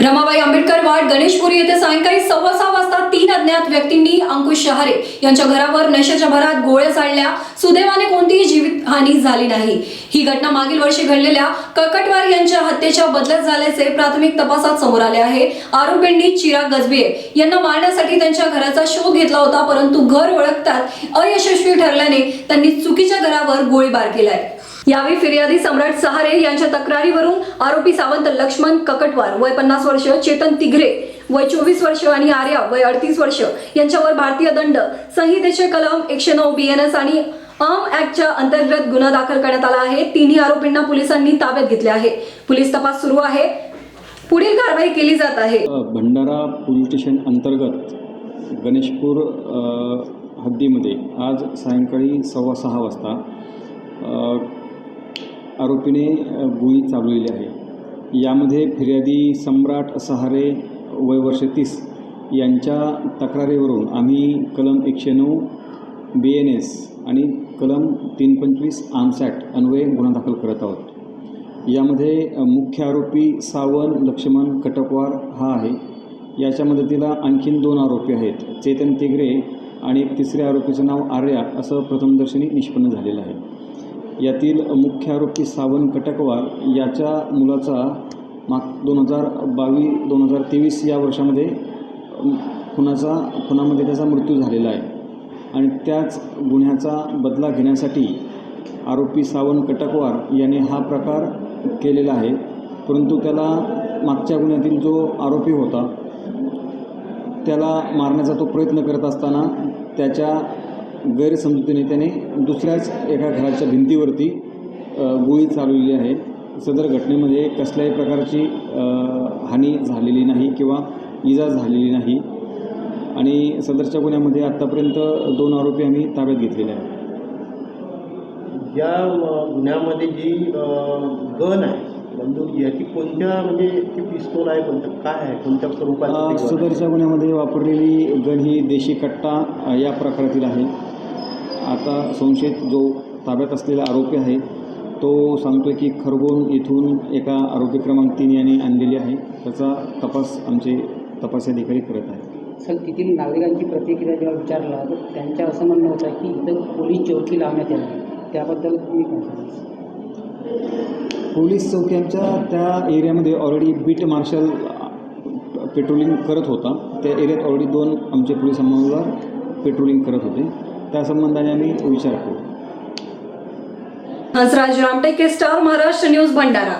रमाबाई आंबेडकर वाट गणेशपुरी येथे सायंकाळी सव्वा सहा वाजता तीन अज्ञात व्यक्तींनी अंकुश शहारे यांच्या घरावर नशेच्या भरात गोळ्या चालल्या सुदैवाने कोणतीही जीवितहानी झाली नाही. ही घटना मागील वर्षी घडलेल्या ककटवार यांच्या हत्येच्या बदल्यात झाल्याचे प्राथमिक तपासात समोर आले आहे. आरोपींनी चिराग गजबिये यांना मारण्यासाठी त्यांच्या घराचा शोध घेतला होता परंतु घर ओळखतात अयशस्वी ठरल्याने त्यांनी चुकीच्या घरावर गोळीबार केलाय. यावेळी फिर्यादी सम्राट सहारे यांच्या तक्रारीवरून आरोपी सावंत लक्ष्मण ककटवार वय पन्नास वर्ष चेतन तिघरे वय चोवीस वर्ष आणि आर्या वय अडतीस वर्ष यांच्यावर भारतीय दंड संहितेचे कलम एकशे नऊ बी एन एस आणि आर्म ऍक्टच्या अंतर्गत गुन्हा दाखल करण्यात आला आहे. तिन्ही आरोपींना पोलिसांनी ताब्यात घेतले आहे. पोलीस तपास सुरू आहे. पुढील कारवाई केली जात आहे. भंडारा पोलीस स्टेशन अंतर्गत गणेशपूर हद्दीमध्ये आज सायंकाळी सव्वा सहा वाजता आरोपीने गोळी चालवलेली आहे. यामध्ये फिर्यादी सम्राट सहारे वय वर्ष तीस यांच्या तक्रारीवरून आम्ही कलम एकशे नऊ बी एन एस आणि कलम तीन पंचवीस आमसॅट अन्वये गुन्हा दाखल करत आहोत. यामध्ये मुख्य आरोपी सावन लक्ष्मण कटकवार हा आहे. याच्या मदतीला आणखीन दोन आरोपी आहेत चेतन तिगरे आणि एक तिसऱ्या आरोपीचं नाव आर्या असं प्रथमदर्शनी निष्पन्न झालेलं आहे. यातील मुख्य आरोपी सावन कटकवार याच्या मुलाचा माग दोन हजार बावीस दोन हजार तेवीस या वर्षामध्ये खुनाचा खुनामध्ये त्याचा मृत्यू झालेला आहे. आणि त्याच गुन्ह्याचा बदला घेण्यासाठी आरोपी सावन कटकवार याने हा प्रकार केलेला आहे. परंतु त्याला मागच्या गुन्ह्यातील जो आरोपी होता त्याला मारण्याचा तो प्रयत्न करत असताना त्याच्या गैरसमजुतीने त्याने दुसऱ्याच एका घराच्या भिंतीवरती गोळी चालवलेली आहे. सदर घटनेमध्ये कसल्याही प्रकारची हानी झालेली नाही किंवा इजा झालेली नाही. आणि सदरच्या गुन्ह्यामध्ये आत्तापर्यंत दोन आरोपी आम्ही ताब्यात घेतलेले आहेत. या गुन्ह्यामध्ये जी गन आहे बंदूक जी आहे ती कोणत्या म्हणजे ती पिस्तूल आहे कोणतं काय आहे कोणत्या स्वरूपात? सदरच्या गुन्ह्यामध्ये वापरलेली गण ही देशी कट्टा या प्रकारातील आहे. आता संशयित जो ताब्यात असलेला आरोपी आहे तो सांगतोय की खरगोन येथून एका आरोपी क्रमांक तीन यांनी आणलेली आहे. त्याचा तपास आमचे तपास अधिकारी करत आहेत. सर तेथील नागरिकांची प्रतिक्रिया जेव्हा विचारला तर त्यांचं असं म्हणणं होतं की इथं पोलीस चौकी लावण्यात येणार त्याबद्दल तुम्ही काय सांगाल? पोलीस चौकी आमच्या त्या एरियामध्ये ऑलरेडी बीट मार्शल पेट्रोलिंग करत होता. त्या एरियात ऑलरेडी दोन आमचे पोलीस अंमलदार पेट्रोलिंग करत होते. त्या संबंधाने आम्ही विचार करू. Hansraj Ramteke star Maharashtra news Bhandara.